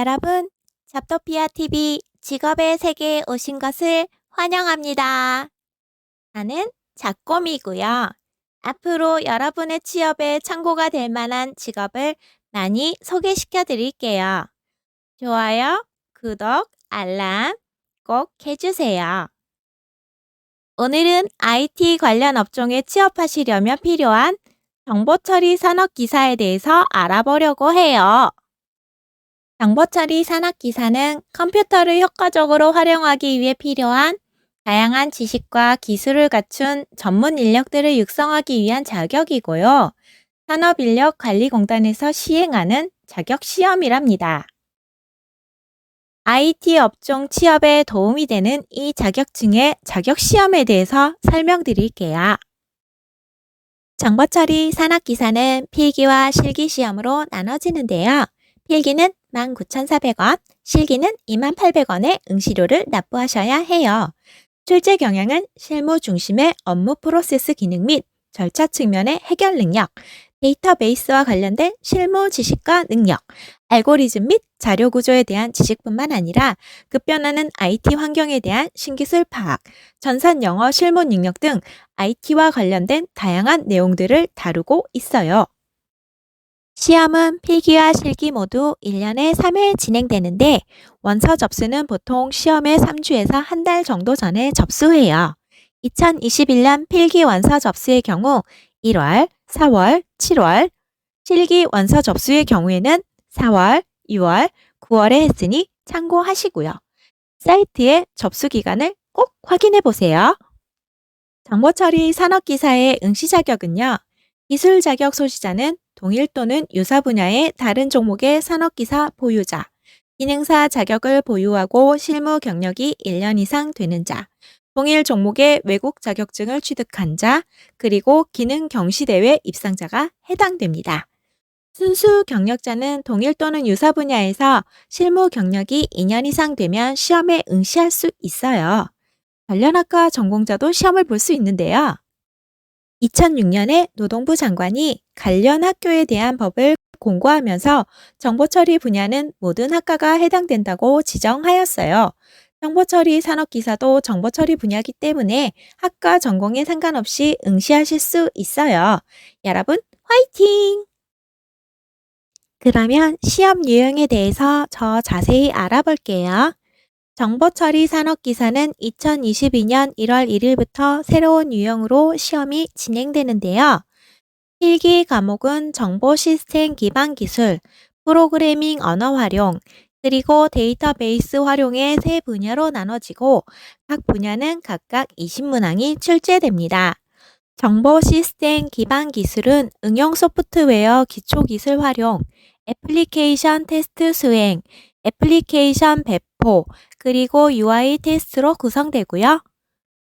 여러분, 잡토피아 TV 직업의 세계에 오신 것을 환영합니다. 나는 작곰이고요. 앞으로 여러분의 취업에 참고가 될 만한 직업을 많이 소개시켜 드릴게요. 좋아요, 구독, 알람 꼭 해주세요. 오늘은 IT 관련 업종에 취업하시려면 필요한 정보처리 산업 기사에 대해서 알아보려고 해요. 정보처리 산업기사는 컴퓨터를 효과적으로 활용하기 위해 필요한 다양한 지식과 기술을 갖춘 전문 인력들을 육성하기 위한 자격이고요. 산업인력관리공단에서 시행하는 자격 시험이랍니다. IT 업종 취업에 도움이 되는 이 자격증의 자격 시험에 대해서 설명드릴게요. 정보처리 산업기사는 필기와 실기 시험으로 나눠지는데요. 필기는 19,400원, 실기는 28,800원의 응시료를 납부하셔야 해요. 출제 경향은 실무 중심의 업무 프로세스 기능 및 절차 측면의 해결 능력, 데이터베이스와 관련된 실무 지식과 능력, 알고리즘 및 자료 구조에 대한 지식뿐만 아니라 급변하는 IT 환경에 대한 신기술 파악, 전산 영어 실무 능력 등 IT와 관련된 다양한 내용들을 다루고 있어요. 시험은 필기와 실기 모두 1년에 3회 진행되는데 원서 접수는 보통 시험의 3주에서 한 달 정도 전에 접수해요. 2021년 필기 원서 접수의 경우 1월, 4월, 7월, 실기 원서 접수의 경우에는 4월, 6월, 9월에 했으니 참고하시고요. 사이트의 접수 기간을 꼭 확인해 보세요. 정보처리 산업기사의 응시 자격은요. 기술 자격 소지자는 동일 또는 유사 분야의 다른 종목의 산업기사 보유자, 기능사 자격을 보유하고 실무 경력이 1년 이상 되는 자, 동일 종목의 외국 자격증을 취득한 자, 그리고 기능 경시대회 입상자가 해당됩니다. 순수 경력자는 동일 또는 유사 분야에서 실무 경력이 2년 이상 되면 시험에 응시할 수 있어요. 관련 학과 전공자도 시험을 볼 수 있는데요. 2006년에 노동부 장관이 관련 학교에 대한 법을 공고하면서 정보처리 분야는 모든 학과가 해당된다고 지정하였어요. 정보처리 산업기사도 정보처리 분야이기 때문에 학과 전공에 상관없이 응시하실 수 있어요. 여러분, 화이팅! 그러면 시험 유형에 대해서 더 자세히 알아볼게요. 정보처리 산업기사는 2022년 1월 1일부터 새로운 유형으로 시험이 진행되는데요. 필기 과목은 정보 시스템 기반 기술, 프로그래밍 언어 활용, 그리고 데이터베이스 활용의 세 분야로 나눠지고 각 분야는 각각 20문항이 출제됩니다. 정보 시스템 기반 기술은 응용 소프트웨어 기초 기술 활용, 애플리케이션 테스트 수행, 애플리케이션 배포, 그리고 UI 테스트로 구성되고요.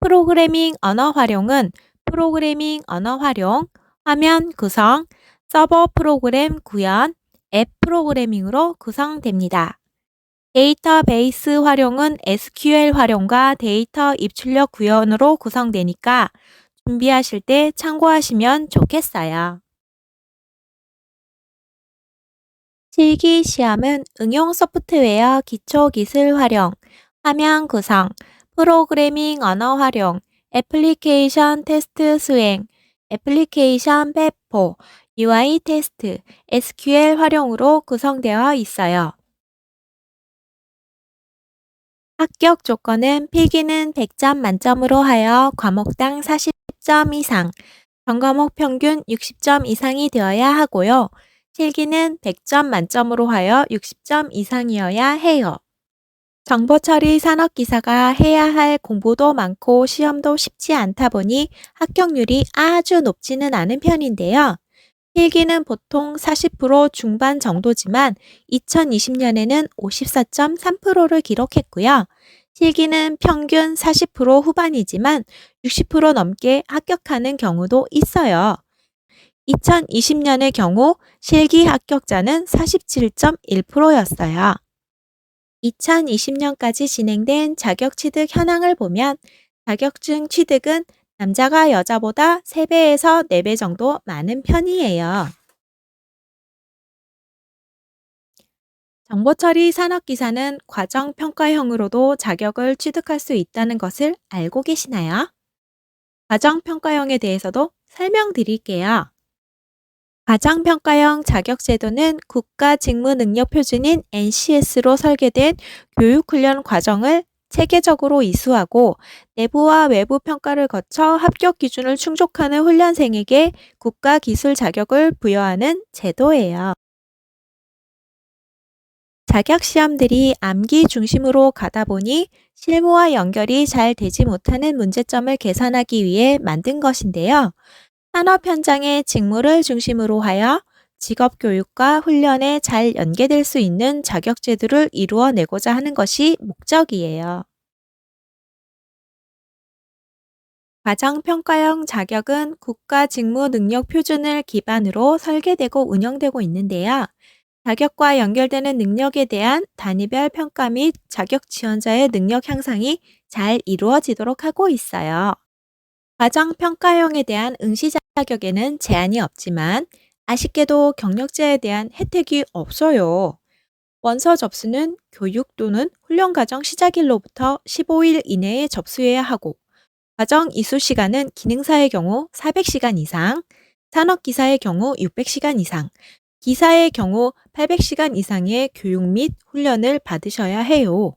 프로그래밍 언어 활용은 프로그래밍 언어 활용, 화면 구성, 서버 프로그램 구현, 앱 프로그래밍으로 구성됩니다. 데이터베이스 활용은 SQL 활용과 데이터 입출력 구현으로 구성되니까 준비하실 때 참고하시면 좋겠어요. 실기 시험은 응용 소프트웨어 기초 기술 활용, 화면 구성, 프로그래밍 언어 활용, 애플리케이션 테스트 수행, 애플리케이션 배포, UI 테스트, SQL 활용으로 구성되어 있어요. 합격 조건은 필기는 100점 만점으로 하여 과목당 40점 이상, 전과목 평균 60점 이상이 되어야 하고요. 실기는 100점 만점으로 하여 60점 이상이어야 해요. 정보 처리 산업 기사가 해야 할 공부도 많고 시험도 쉽지 않다 보니 합격률이 아주 높지는 않은 편인데요. 필기는 보통 40% 중반 정도지만 2020년에는 54.3%를 기록했고요. 실기는 평균 40% 후반이지만 60% 넘게 합격하는 경우도 있어요. 2020년의 경우 실기 합격자는 47.1%였어요. 2020년까지 진행된 자격 취득 현황을 보면 자격증 취득은 남자가 여자보다 3배에서 4배 정도 많은 편이에요. 정보처리 산업기사는 과정평가형으로도 자격을 취득할 수 있다는 것을 알고 계시나요? 과정평가형에 대해서도 설명드릴게요. 과정평가형 자격제도는 국가직무능력표준인 NCS로 설계된 교육훈련 과정을 체계적으로 이수하고 내부와 외부 평가를 거쳐 합격 기준을 충족하는 훈련생에게 국가기술 자격을 부여하는 제도예요. 자격 시험들이 암기 중심으로 가다 보니 실무와 연결이 잘 되지 못하는 문제점을 개선하기 위해 만든 것인데요. 산업 현장의 직무를 중심으로 하여 직업 교육과 훈련에 잘 연계될 수 있는 자격 제도를 이루어내고자 하는 것이 목적이에요. 과정 평가형 자격은 국가 직무 능력 표준을 기반으로 설계되고 운영되고 있는데요. 자격과 연결되는 능력에 대한 단위별 평가 및 자격 지원자의 능력 향상이 잘 이루어지도록 하고 있어요. 과정 평가형에 대한 응시 자격에는 제한이 없지만 아쉽게도 경력자에 대한 혜택이 없어요. 원서 접수는 교육 또는 훈련 과정 시작일로부터 15일 이내에 접수해야 하고 과정 이수 시간은 기능사의 경우 400시간 이상, 산업기사의 경우 600시간 이상, 기사의 경우 800시간 이상의 교육 및 훈련을 받으셔야 해요.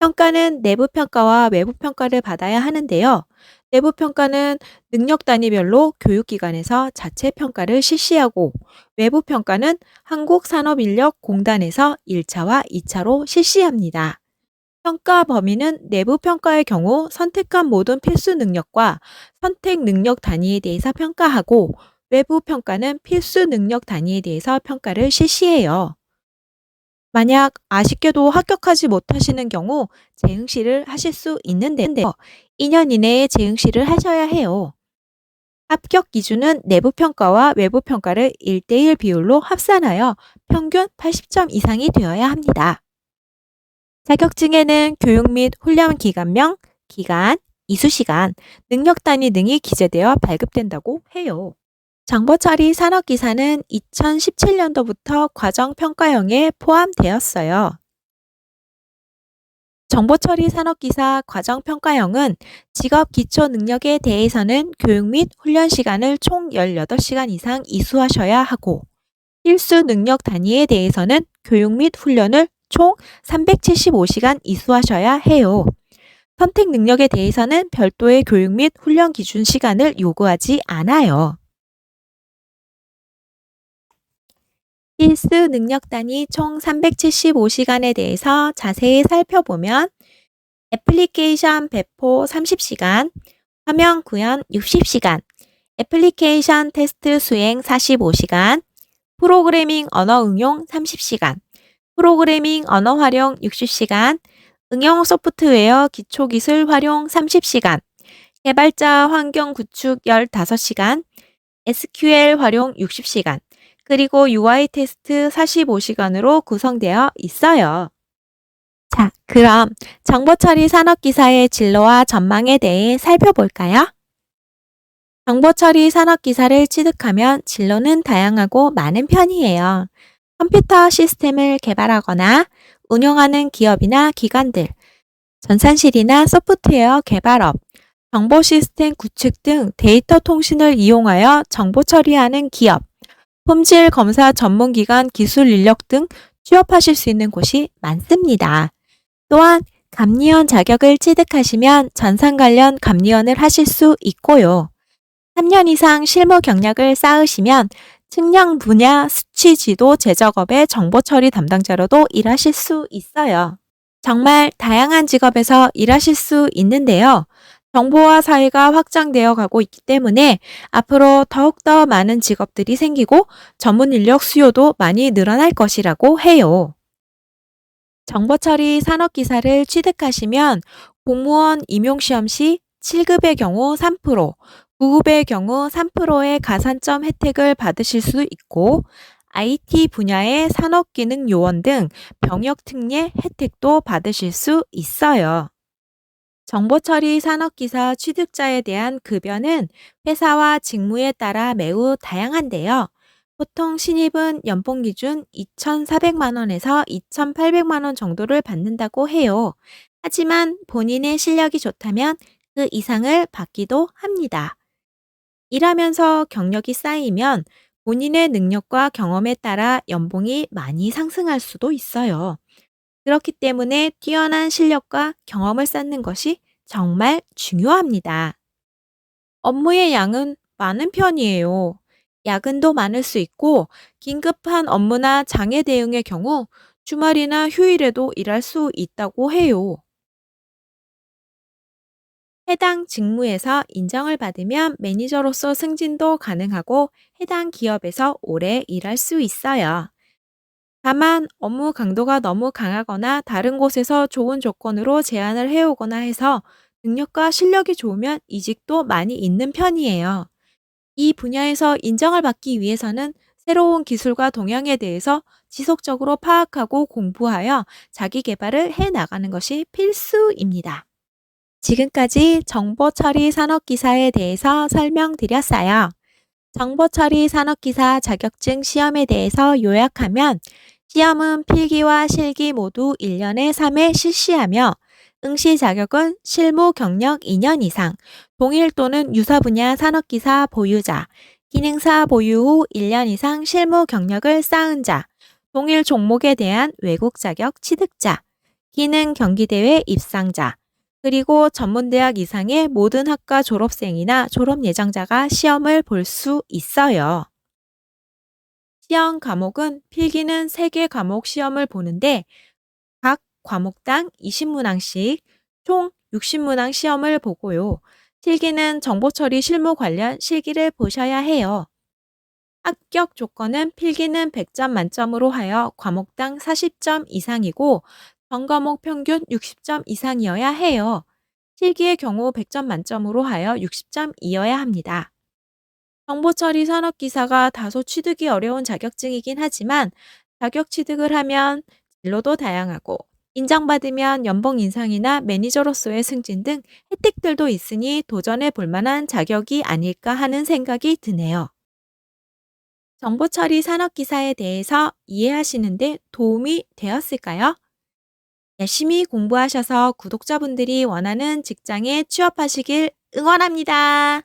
평가는 내부 평가와 외부 평가를 받아야 하는데요. 내부 평가는 능력 단위별로 교육기관에서 자체 평가를 실시하고 외부 평가는 한국산업인력공단에서 1차와 2차로 실시합니다. 평가 범위는 내부 평가의 경우 선택한 모든 필수 능력과 선택 능력 단위에 대해서 평가하고 외부 평가는 필수 능력 단위에 대해서 평가를 실시해요. 만약 아쉽게도 합격하지 못하시는 경우 재응시를 하실 수 있는데 2년 이내에 재응시를 하셔야 해요. 합격 기준은 내부 평가와 외부 평가를 1대1 비율로 합산하여 평균 80점 이상이 되어야 합니다. 자격증에는 교육 및 훈련 기간명, 기간, 이수 시간, 능력 단위 등이 기재되어 발급된다고 해요. 정보처리 산업기사는 2017년도부터 과정평가형에 포함되었어요. 정보처리 산업기사 과정평가형은 직업 기초 능력에 대해서는 교육 및 훈련 시간을 총 18시간 이상 이수하셔야 하고 필수 능력 단위에 대해서는 교육 및 훈련을 총 375시간 이수하셔야 해요. 선택 능력에 대해서는 별도의 교육 및 훈련 기준 시간을 요구하지 않아요. 필수 능력 단위 총 375시간에 대해서 자세히 살펴보면 애플리케이션 배포 30시간, 화면 구현 60시간, 애플리케이션 테스트 수행 45시간, 프로그래밍 언어 응용 30시간, 프로그래밍 언어 활용 60시간, 응용 소프트웨어 기초 기술 활용 30시간, 개발자 환경 구축 15시간, SQL 활용 60시간, 그리고 UI 테스트 45시간으로 구성되어 있어요. 자, 그럼 정보처리 산업기사의 진로와 전망에 대해 살펴볼까요? 정보처리 산업기사를 취득하면 진로는 다양하고 많은 편이에요. 컴퓨터 시스템을 개발하거나 운영하는 기업이나 기관들, 전산실이나 소프트웨어 개발업, 정보 시스템 구축 등 데이터 통신을 이용하여 정보 처리하는 기업, 품질 검사 전문기관 기술 인력 등 취업하실 수 있는 곳이 많습니다. 또한 감리원 자격을 취득하시면 전산 관련 감리원을 하실 수 있고요. 3년 이상 실무 경력을 쌓으시면 측량 분야 수치 지도 제작업의 정보 처리 담당자로도 일하실 수 있어요. 정말 다양한 직업에서 일하실 수 있는데요. 정보화 사회가 확장되어 가고 있기 때문에 앞으로 더욱더 많은 직업들이 생기고 전문 인력 수요도 많이 늘어날 것이라고 해요. 정보 처리 산업 기사를 취득하시면 공무원 임용 시험 시 7급의 경우 3%, 9급의 경우 3%의 가산점 혜택을 받으실 수 있고 IT 분야의 산업기능 요원 등 병역 특례 혜택도 받으실 수 있어요. 정보처리 산업기사 취득자에 대한 급여는 회사와 직무에 따라 매우 다양한데요. 보통 신입은 연봉 기준 2,400만 원에서 2,800만 원 정도를 받는다고 해요. 하지만 본인의 실력이 좋다면 그 이상을 받기도 합니다. 일하면서 경력이 쌓이면 본인의 능력과 경험에 따라 연봉이 많이 상승할 수도 있어요. 그렇기 때문에 뛰어난 실력과 경험을 쌓는 것이 정말 중요합니다. 업무의 양은 많은 편이에요. 야근도 많을 수 있고, 긴급한 업무나 장애 대응의 경우 주말이나 휴일에도 일할 수 있다고 해요. 해당 직무에서 인정을 받으면 매니저로서 승진도 가능하고 해당 기업에서 오래 일할 수 있어요. 다만 업무 강도가 너무 강하거나 다른 곳에서 좋은 조건으로 제안을 해오거나 해서 능력과 실력이 좋으면 이직도 많이 있는 편이에요. 이 분야에서 인정을 받기 위해서는 새로운 기술과 동향에 대해서 지속적으로 파악하고 공부하여 자기 개발을 해 나가는 것이 필수입니다. 지금까지 정보 처리 산업 기사에 대해서 설명드렸어요. 정보 처리 산업 기사 자격증 시험에 대해서 요약하면 시험은 필기와 실기 모두 1년에 3회 실시하며 응시 자격은 실무 경력 2년 이상, 동일 또는 유사 분야 산업기사 보유자, 기능사 보유 후 1년 이상 실무 경력을 쌓은 자, 동일 종목에 대한 외국 자격 취득자, 기능 경기대회 입상자, 그리고 전문대학 이상의 모든 학과 졸업생이나 졸업 예정자가 시험을 볼 수 있어요. 시험 과목은 필기는 3개 과목 시험을 보는데 각 과목당 20문항씩 총 60문항 시험을 보고요. 실기는 정보 처리 실무 관련 실기를 보셔야 해요. 합격 조건은 필기는 100점 만점으로 하여 과목당 40점 이상이고 전과목 평균 60점 이상이어야 해요. 실기의 경우 100점 만점으로 하여 60점이어야 합니다. 정보처리 산업기사가 다소 취득이 어려운 자격증이긴 하지만 자격 취득을 하면 진로도 다양하고 인정받으면 연봉 인상이나 매니저로서의 승진 등 혜택들도 있으니 도전해 볼 만한 자격이 아닐까 하는 생각이 드네요. 정보처리 산업기사에 대해서 이해하시는데 도움이 되었을까요? 열심히 공부하셔서 구독자분들이 원하는 직장에 취업하시길 응원합니다.